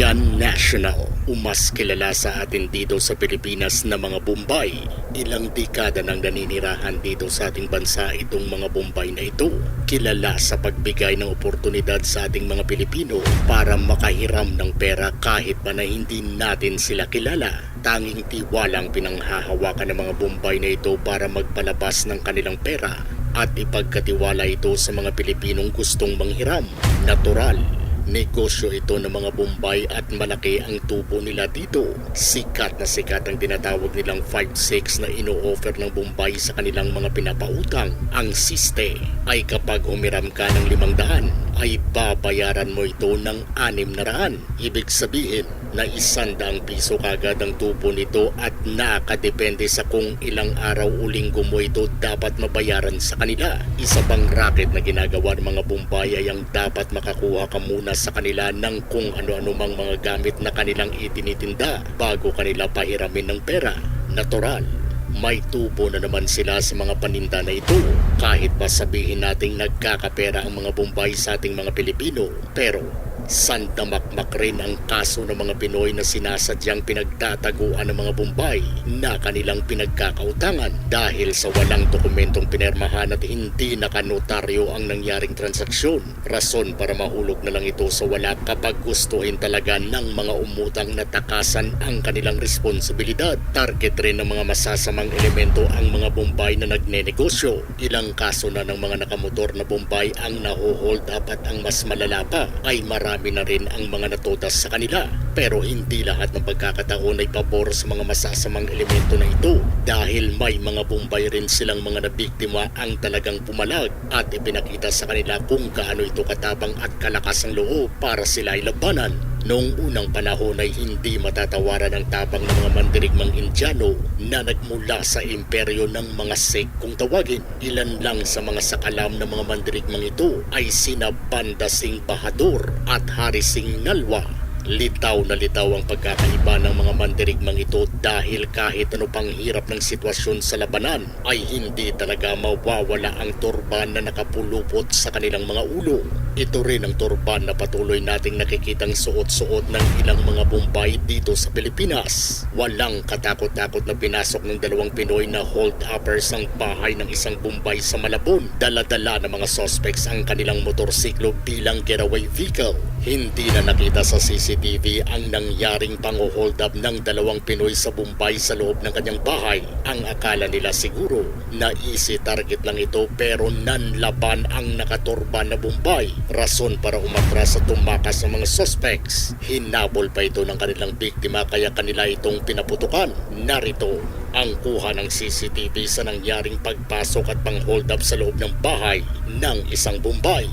Indian National. Umas kilala sa atin dito sa Pilipinas na mga Bombay. Ilang dekada nang naninirahan dito sa ating bansa itong mga Bombay na ito. Kilala sa pagbigay ng oportunidad sa ating mga Pilipino para makahiram ng pera kahit pa na hindi natin sila kilala. Tanging tiwalang pinanghahawakan ng mga Bombay na ito para magpalabas ng kanilang pera at ipagkatiwala ito sa mga Pilipinong gustong manghiram. Natural Negosyo ito ng mga Bombay at malaki ang tubo nila dito. Sikat na sikat ang tinatawag nilang 5-6 na ino-offer ng Bombay sa kanilang mga pinapautang. Ang siste ay kapag umiram ka ng 500 ay babayaran mo ito ng 600. Ibig sabihin na isandang piso kagad ang tubo nito at nakadepende sa kung ilang araw o linggo mo ito dapat mabayaran sa kanila. Isa pang racket na ginagawa ng mga Bombay ay ang dapat makakuha ka muna sa kanila ng kung ano-ano mang mga gamit na kanilang itinitinda bago kanila pahiramin ng pera. Natural. May tubo na naman sila sa mga paninda na ito. Kahit pa sabihin nating nagkakapera ang mga Bombay sa ating mga Pilipino. Pero sandamakmak rin ang kaso ng mga Pinoy na sinasadyang pinagtataguan ng mga Bombay na kanilang pinagkakautangan dahil sa walang dokumentong pinirmahan at hindi nakanotaryo ang nangyaring transaksyon. Rason para mahulog na lang ito sa wala kapag gustuhin talaga ng mga umutang na takasan ang kanilang responsibilidad. Target rin ng mga masasamang elemento ang mga Bombay na nagnenegosyo. Ilang kaso na ng mga nakamotor na Bombay ang naho-hold up at ang mas malala pa ay marami na rin ang mga natodas sa kanila. Pero hindi lahat ng pagkakataon ay pabor sa mga masasamang elemento na ito dahil may mga Bombay rin silang mga nabiktima ang talagang pumalag at ipinakita sa kanila kung gaano ito katabang at kalakas ang loob para sila ay labanan. Noong unang panahon ay hindi matatawaran ang tabang ng mga mandirigmang Indiano na nagmula sa imperyo ng mga Sikh kung tawagin. Ilan lang sa mga sakalam ng mga mandirigmang ito ay sina Banda Singh Bahadur at Hari Singh Nalwa. Litaw na litaw ang pagkakaiba ng mga mandirigmang ito dahil kahit ano pang hirap ng sitwasyon sa labanan ay hindi talaga mawawala ang turban na nakapulupot sa kanilang mga ulo. Ito rin ang turban na patuloy nating nakikitang suot-suot ng ilang mga Bombay dito sa Pilipinas. Walang katakot-takot na pinasok ng dalawang Pinoy na hold-uppers ang bahay ng isang Bombay sa Malabon. Dala-dala ng mga suspects ang kanilang motorsiklo bilang getaway vehicle. Hindi na nakita sa CCTV ang nangyaring pang-hold up ng dalawang Pinoy sa Bombay sa loob ng kanyang bahay. Ang akala nila siguro na easy target lang ito pero nanlaban ang nakaturban na Bombay. Rason para umatras at tumakas ng mga suspects. Hinabol pa ito ng kanilang biktima kaya kanila itong pinaputukan. Narito ang kuha ng CCTV sa nangyaring pagpasok at pang-hold up sa loob ng bahay ng isang Bombay.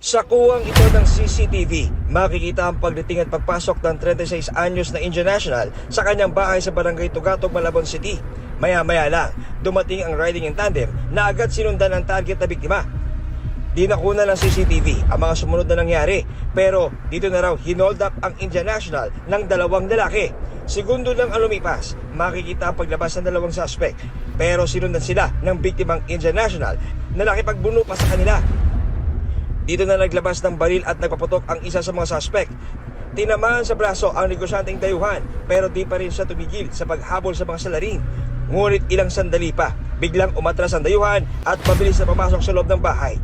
Sa kuwang ito ng CCTV, makikita ang pagdating at pagpasok ng 36 anyos na Indian National sa kanyang bahay sa Barangay Tugatog, Malabon City. Maya-maya lang, dumating ang riding in tandem na agad sinundan ng target na biktima. Di nakuna ng CCTV ang mga sumunod na nangyari pero dito na raw hinold up ang Indian National ng dalawang lalaki. Segundo lang ang lumipas, makikita ang paglabas ng dalawang suspect pero sinundan sila ng biktimang Indian National na nakipagbuno pa sa kanila dito na naglabas ng baril at nagpaputok ang isa sa mga suspect. Tinamaan sa braso ang negosyanteng dayuhan pero di pa rin siya tumigil sa paghabol sa mga salarin. Ngunit ilang sandali pa, biglang umatras ang dayuhan at mabilis na pumasok sa loob ng bahay.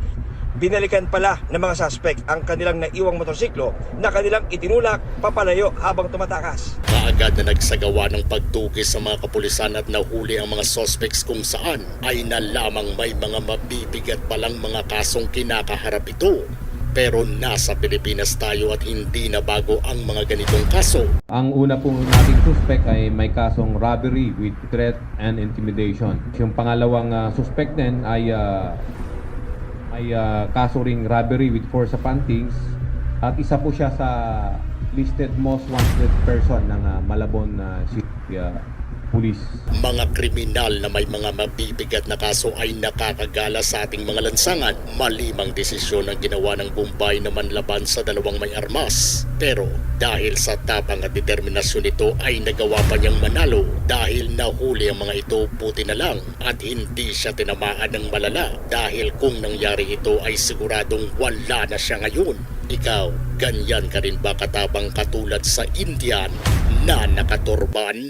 Binalikan pala ng mga suspect ang kanilang naiwang motorsiklo na kanilang itinulak papalayo habang tumatakas. Kaagad na nagsagawa ng pagtugis sa mga kapulisan at nahuli ang mga suspects kung saan ay nalamang may mga mabibigat palang mga kasong kinakaharap ito. Pero nasa Pilipinas tayo at hindi na bago ang mga ganitong kaso. Ang una pong nating suspect ay may kasong robbery with threat and intimidation. Yung pangalawang ah, suspect din ay ah, may ah, kaso ring robbery with force upon things. At isa po siya sa listed most wanted person ng ah, Malabon ah, City ah, pulis. Mga kriminal na may mga mabibigat na kaso ay nakakagala sa ating mga lansangan. Malimang desisyon ang ginawa ng Bombay na manlaban sa dalawang may armas. Pero dahil sa tapang at determinasyon nito ay nagawa pa niyang manalo dahil nahuli ang mga ito buti na lang at hindi siya tinamaan ng malala dahil kung nangyari ito ay siguradong wala na siya ngayon. Ikaw, ganyan ka rin ba katabang katulad sa Indian na nakaturban?